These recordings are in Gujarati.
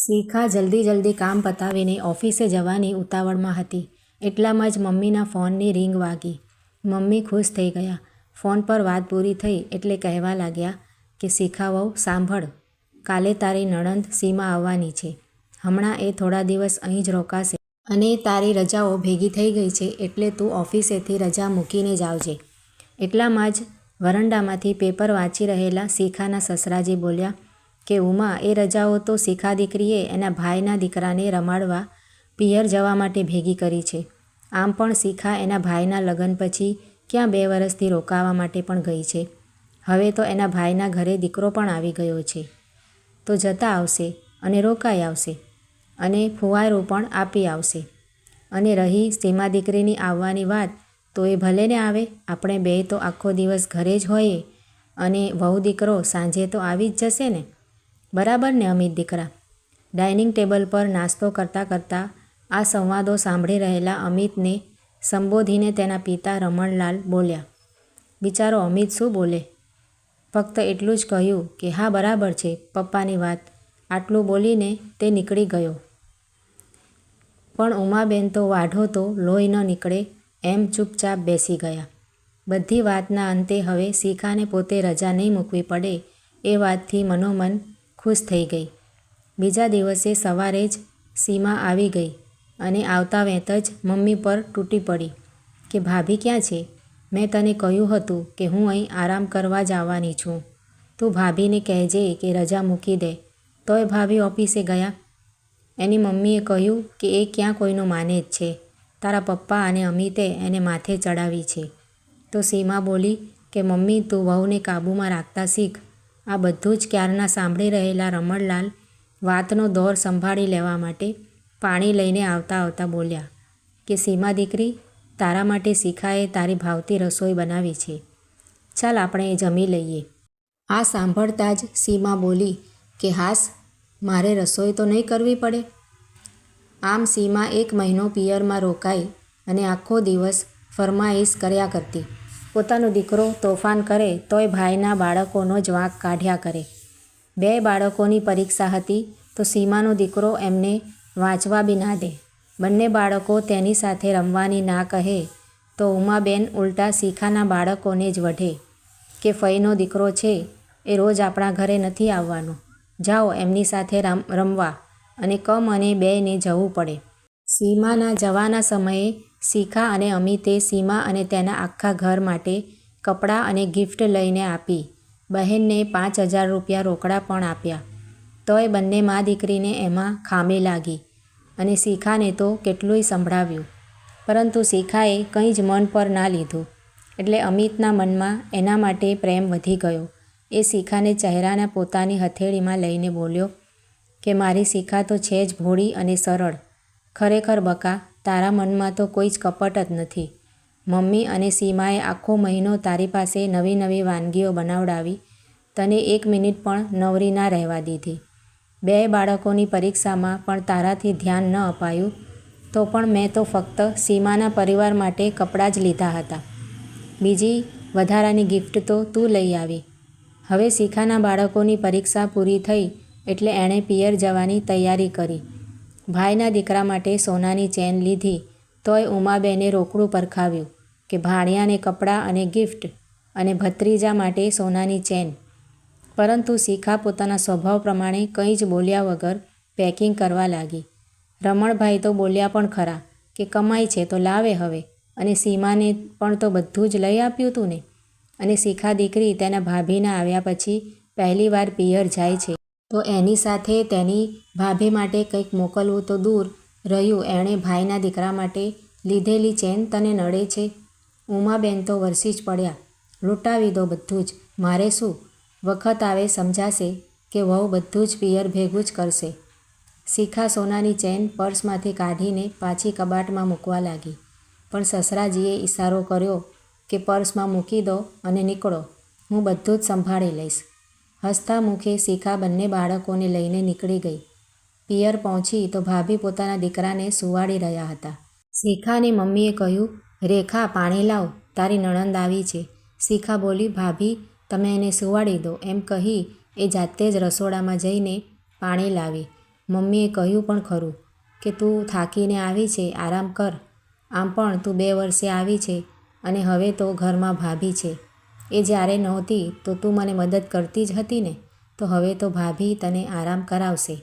શિખા જલ્દી જલ્દી કામ પતાવીને ઓફિસે જવાની ઉતાવળમાં હતી. એટલામાં જ મમ્મીના ફોનની રિંગ વાગી. મમ્મી ખુશ થઈ ગયા. ફોન પર વાત પૂરી થઈ એટલે કહેવા લાગ્યા કે, શિખા વહુ, સાંભળ. કાલે તારી નણંદ સીમા આવવાની છે. હમણાં એ થોડા દિવસ અહીં જ રોકાશે. અને તારી રજાઓ ભેગી થઈ ગઈ છે એટલે તું ઓફિસેથી રજા મૂકીને જ આવજે. એટલામાં જ વરંડામાંથી પેપર વાંચી રહેલા શિખાના સસરાજી બોલ્યા કે ઉમા, એ રજાઓ તો શિખા દીકરીએ એના ભાઈના દીકરાને રમાડવા પિયર જવા માટે ભેગી કરી છે. આમ પણ શિખા એના ભાઈના લગ્ન પછી ક્યાં બે વર્ષથી રોકાવા માટે પણ ગઈ છે. હવે તો એના ભાઈના ઘરે દીકરો પણ આવી ગયો છે. તો જતા આવશે અને રોકાઈ આવશે અને ફુવારો પણ આપી આવશે. અને રહી સીમા દીકરીની આવવાની વાત, તો એ ભલે ને આવે, આપણે બે તો આખો દિવસ ઘરે જ હોઈએ અને વહુ દીકરો સાંજે તો આવી જ જશે ને? બરાબર ને અમિત દીકરા? ડાઇનિંગ ટેબલ પર નાસ્તો કરતાં કરતાં આ સંવાદો સાંભળી રહેલા અમિતને સંબોધીને તેના પિતા રમણલાલ બોલ્યા, બિચારો અમિત શું બોલે? ફક્ત એટલું જ કહ્યું કે હા, બરાબર છે, પપ્પાની વાત. આટલું બોલીને તે નીકળી ગયો. પણ ઉમાબેન તો વાઢો તો લોહી ન નીકળે, એમ ચૂપચાપ બેસી ગયા. બધી વાતના અંતે હવે શિખાને પોતે રજા નહીં મૂકવી પડે એ વાતથી મનોમન ખુશ થઈ ગઈ. બીજા દિવસે સવારે જ સીમા આવી ગઈ અને આવતા વેંત જ મમ્મી પર તૂટી પડી કે, ભાભી ક્યાં છે? મેં તને કહ્યું હતું કે હું અહીં આરામ કરવા જ આવવાની છું. તું ભાભીને કહેજે કે રજા મૂકી દે. તોય ભાભી ઓફિસે ગયા? એની મમ્મીએ કહ્યું કે, એ ક્યાં કોઈનું માને જ છે. તારા પપ્પા અને અમિતે એને માથે ચડાવી છે. તો સીમા બોલી કે, મમ્મી, તું વહુને કાબૂમાં રાખતા શીખ. આ બધું જ ક્યારના સાંભળી રહેલા રમણલાલ વાતનો દોર સંભાળી લેવા માટે પાણી લઈને આવતા આવતા બોલ્યા, કે સીમા દીકરી, તારા માટે શિખાએ તારી ભાવતી રસોઈ બનાવી છે. ચાલ આપણે જમી લઈએ. આ સાંભળતા જ સીમા બોલી, કે હાસ, મારે રસોઈ તો નહીં કરવી પડે? આમ સીમા એક મહિનો પિયરમાં રોકાઈ અને આખો દિવસ ફરમાઈશ કર્યા કરતી. પોતાનો દીકરો તોફાન કરે તોય ભાઈના બાળકોનો જ વાંક કાઢ્યા કરે. બે બાળકોની પરીક્ષા હતી તો સીમાનો દીકરો એમને વાંચવા બી ના દે. બંને બાળકો તેની સાથે રમવાની ના કહે તો ઉમાબેન ઉલટા શીખાના બાળકોને જ વઢે કે ફઈનો દીકરો છે એ રોજ આપણા ઘરે નથી આવવાનો. જાઓ એમની સાથે રમ, રમવા અને કમ અને બેને જવું પડે. સીમાના જવાના સમયે શિખા અને અમિતે સીમા અને તેના આખા ઘર માટે કપડાં અને ગિફ્ટ લઈને આપી. બહેનને પાંચ હજાર રૂપિયા રોકડા પણ આપ્યા. તોય બંને મા દીકરીને એમાં ખામી લાગી અને શિખાને તો કેટલુંય સંભળાવ્યું. પરંતુ શિખાએ કંઈ જ મન પર ના લીધું. એટલે અમિતના મનમાં એના માટે પ્રેમ વધી ગયો. એ શિખાને ચહેરાના પોતાની હથેળીમાં લઈને બોલ્યો કે, મારી શિખા તો છે જ ભોળી અને સરળ. ખરેખર બકા તારા મનમાં તો કોઈ જ કપટ જ નથી. મમ્મી અને સીમાએ આખો મહિનો તારી પાસે નવી નવી વાનગીઓ બનાવડાવી, તને એક મિનિટ પણ નવરી ના રહેવા દીધી. બે બાળકોની પરીક્ષામાં પણ તારાથી ધ્યાન ન અપાયું, તો પણ મેં તો ફક્ત સીમાના પરિવાર માટે કપડાં જ લીધા હતા. બીજી વધારાની ગિફ્ટ તો તું લઈ આવી. હવે શિખાના બાળકોની પરીક્ષા પૂરી થઈ એટલે એણે પિયર જવાની તૈયારી કરી. ભાઈના દીકરા માટે સોનાની ચેન લીધી, તોય ઉમાબેને રોકડું પરખાવ્યું કે ભાણિયાને કપડાં અને ગિફ્ટ અને ભત્રીજા માટે સોનાની ચેન. પરંતુ શિખા પોતાના સ્વભાવ પ્રમાણે કંઈ જ બોલ્યા વગર પેકિંગ કરવા લાગી. રમણભાઈ તો બોલ્યા પણ ખરા કે કમાઈ છે તો લાવે હવે અને સીમાને પણ તો બધું જ લઈ આપ્યું તું ને. અને શિખા દીકરી તેના ભાભીના આવ્યા પછી પહેલીવાર પિયર જાય છે. તો એની સાથે તેની ભાભી માટે કંઈક મોકલવું તો દૂર રહ્યું. એણે ભાઈના દીકરા માટે લીધેલી ચેન તને નડે છે? ઉમાબેન તો વરસી જ પડ્યા. લૂંટાવી દો બધું જ. મારે શું? વખત આવે સમજાશે કે વહુ બધું જ પિયર ભેગું જ કરશે. શિખા સોનાની ચેન પર્સમાંથી કાઢીને પાછી કબાટમાં મૂકવા લાગી. પણ સસરાજીએ ઈશારો કર્યો કે પર્સમાં મૂકી દો અને નીકળો. હું બધું જ સંભાળી લઈશ. હસતા મુખે શિખા બંને બાળકોને લઈને નીકળી ગઈ. પિયર પહોંચી તો ભાભી પોતાના દીકરાને સુવાડી રહ્યા હતા. શિખાની મમ્મીએ કહ્યું, રેખા, પાણી લાવ. તારી નણંદ આવી છે. શિખા બોલી, ભાભી, તમે એને સુવાડી દો. એમ કહી એ જાતે જ રસોડામાં જઈને પાણી લાવી. મમ્મીએ કહ્યું પણ ખરું કે, તું થાકીને આવી છે, આરામ કર. આમ પણ તું બે વર્ષે આવી છે અને હવે તો ઘરમાં ભાભી છે. એ જ્યારે નહોતી, તો તું મને મદદ કરતી જ હતી ને? તો હવે તો ભાભી તને આરામ કરાવશે.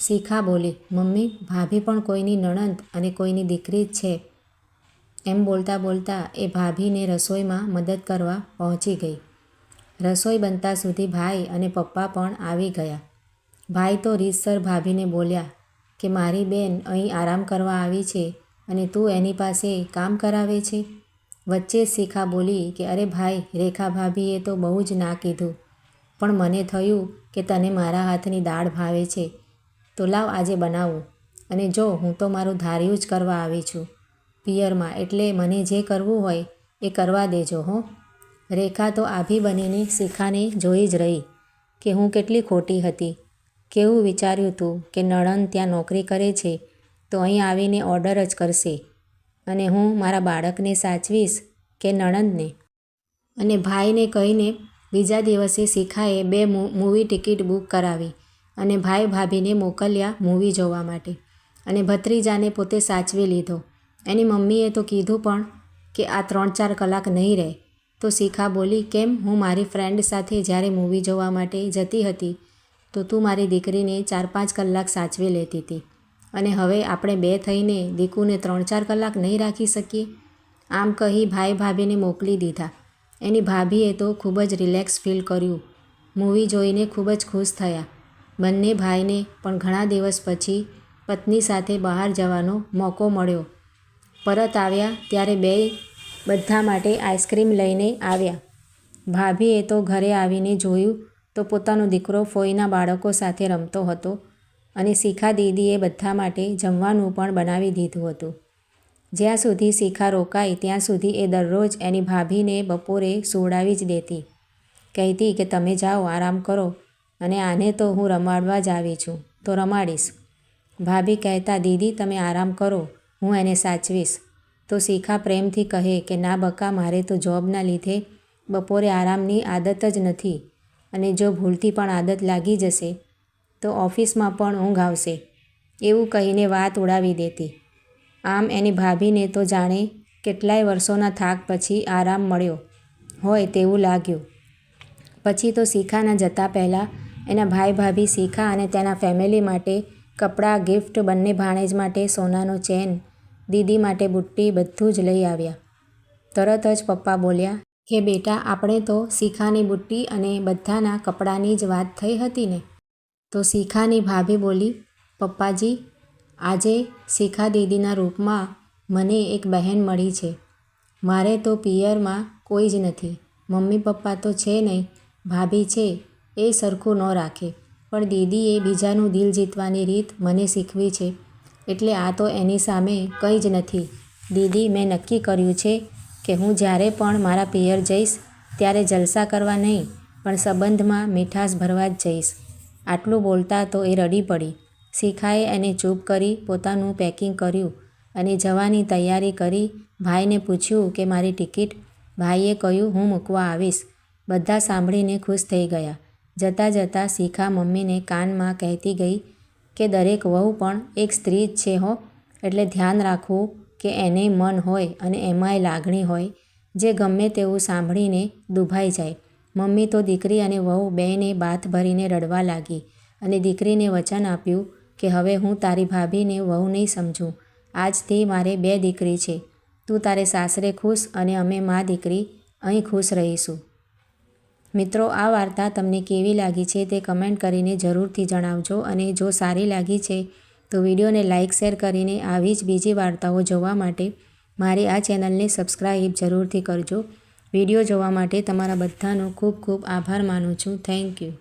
શિખા બોલી, મમ્મી, ભાભી પણ કોઈની નણંદ અને કોઈની દીકરી જ છે. એમ બોલતા બોલતા એ ભાભીને રસોઈમાં મદદ કરવા પહોંચી ગઈ. રસોઈ બનતા સુધી ભાઈ અને પપ્પા પણ આવી ગયા. ભાઈ તો રીતસર ભાભીને બોલ્યા કે, મારી બેન અહીં આરામ કરવા આવી છે અને તું એની પાસે કામ કરાવે છે? વચ્ચે શિખા બોલી કે, અરે ભાઈ, રેખા ભાભીએ તો બહુ જ ના કીધું. પણ મને થયું કે તને મારા હાથની દાળ ભાવે છે. તો લાવ આજે બનાવું. અને જો, હું તો મારું ધાર્યું જ કરવા આવી છું. પિયરમાં એટલે મને જે કરવું હોય એ કરવા દેજો, હો. રેખા તો આભી બનીને શિખાને જોઈ જ રહી કે, હું કેટલી ખોટી હતી. કેવું વિચાર્યું તું કે નણંદ ત્યાં નોકરી કરે છે, તો અહીં આવીને ઓર્ડર જ કરશે. અને હું મારા બાળકને સાચવીશ કે નણંદને? અને ભાઈને કહીને બીજા દિવસે શિખાએ બે મૂવી ટિકિટ બુક કરાવી અને ભાઈ ભાભીને મોકલ્યા મૂવી જોવા માટે. અને ભત્રીજાને પોતે સાચવી લીધો. એની મમ્મીએ તો કીધું પણ કે આ ત્રણ ચાર કલાક નહીં રહે. તો શિખા બોલી, કેમ? હું મારી ફ્રેન્ડ સાથે જ્યારે મૂવી જોવા માટે જતી હતી, તો તું મારી દીકરીને ચાર પાંચ કલાક સાચવી લેતી હતી અને હવે આપણે બે થઈને દીકુને ત્રણ ચાર કલાક નહીં રાખી શકીએ? આમ કહી ભાઈ ભાભીને મોકલી દીધા. એની ભાભીએ તો ખૂબ જ રિલેક્સ ફીલ કર્યું. મૂવી જોઈને ખૂબ જ ખુશ થયા. બંને ભાઈને પણ ઘણા દિવસ પછી પત્ની સાથે બહાર જવાનો મોકો મળ્યો. પરત આવ્યા ત્યારે બે બધા માટે આઈસ્ક્રીમ લઈને આવ્યા. ભાભીએ તો ઘરે આવીને જોયું તો પોતાનો દીકરો ફોઈના બાળકો સાથે રમતો હતો. અને શિખા દીદીએ બધા માટે જમવાનું પણ બનાવી દીધું હતું. જ્યાં સુધી શિખા રોકાય, ત્યાં સુધી એ દરરોજ એની ભાભીને બપોરે સોડાવી જ દેતી. કહેતી કે, તમે જાઓ, આરામ કરો. અને આને તો હું રમાડવા જ આવી છું. તો રમાડીશ. ભાભી કહેતા, દીદી, તમે આરામ કરો. હું એને સાચવીશ. તો શિખા પ્રેમથી કહે કે, ના બકા, મારે તો જોબના લીધે બપોરે આરામની આદત જ નથી. અને જો ભૂલથી પણ આદત લાગી જશે તો ઓફિસમાં પણ ઊંઘ આવશે. એવું કહીને વાત ઉડાવી દેતી. આમ એની ભાભીને તો જાણે કેટલાય વર્ષોના થાક પછી આરામ મળ્યો. હોય તેવું લાગ્યું. પછી તો શિખાના જતાં પહેલાં એના ભાઈ ભાભી શિખા અને તેના ફેમિલી માટે કપડાં, ગિફ્ટ બંને ભાણેજ માટે સોનાનો ચેન, દીદી માટે બુટ્ટી બધું જ લઈ આવ્યા. તરત જ પપ્પા બોલ્યા કે બેટા, આપણે તો શિખાની બુટ્ટી અને બધાના કપડાની જ વાત થઈ હતી ને? તો શિખાની ભાભી બોલી, પપ્પાજી, આજે શિખા દીદીના રૂપમાં મને એક બહેન મળી છે. મારે તો પિયરમાં કોઈ જ નથી. મમ્મી પપ્પા તો છે નહીં. ભાભી છે એ સરખું ન રાખે. પણ દીદીએ બીજાનું દિલ જીતવાની રીત મને શીખવી છે. એટલે આ તો એની સામે કંઈ જ નથી. દીદી, મેં નક્કી કર્યું છે કે હું જ્યારે પણ મારા પિયર જઈશ, ત્યારે જલસા કરવા નહીં, પણ સંબંધમાં મીઠાશ ભરવા જ જઈશ. આટલું બોલતા તો એ રડી પડી. શિખાએ એને ચૂપ કરી પોતાનું પેકિંગ કર્યું અને જવાની તૈયારી કરી ભાઈને પૂછ્યું કે મારી ટિકિટ ભાઈએ કહ્યું, હું મૂકવા આવીશ. બધા સાંભળીને ખુશ થઈ ગયા. જતાં જતાં શિખા મમ્મીને કાનમાં કહેતી ગઈ કે, દરેક વહુ પણ એક સ્ત્રી જ છે હો. એટલે ધ્યાન રાખવું કે એને મન હોય અને એમાંય લાગણી હોય, જે ગમે તેવું સાંભળીને દુભાઈ જાય. મમ્મી તો દીકરી અને વહુ બેને બાથ ભરીને રડવા લાગી અને દીકરીને વચન આપ્યું કે હવે હું તારી ભાભીને વહુ નહીં સમજું. આજથી મારે બે દીકરી છે. તું તારે સાસરે ખુશ અને અમે મા દીકરી અહીં ખુશ રહીશું. મિત્રો, આ વાર્તા તમને કેવી લાગી છે તે કમેન્ટ કરીને જરૂરથી જણાવજો અને જો સારી લાગી છે તો વિડીયોને લાઇક શેર કરીને આવી જ બીજી વાર્તાઓ જોવા માટે મારી આ ચેનલને સબસ્ક્રાઈબ જરૂરથી કરજો. વીડિયો જોવા માટે તમારા બધાનો ખૂબ ખૂબ આભાર માનું છું. Thank you.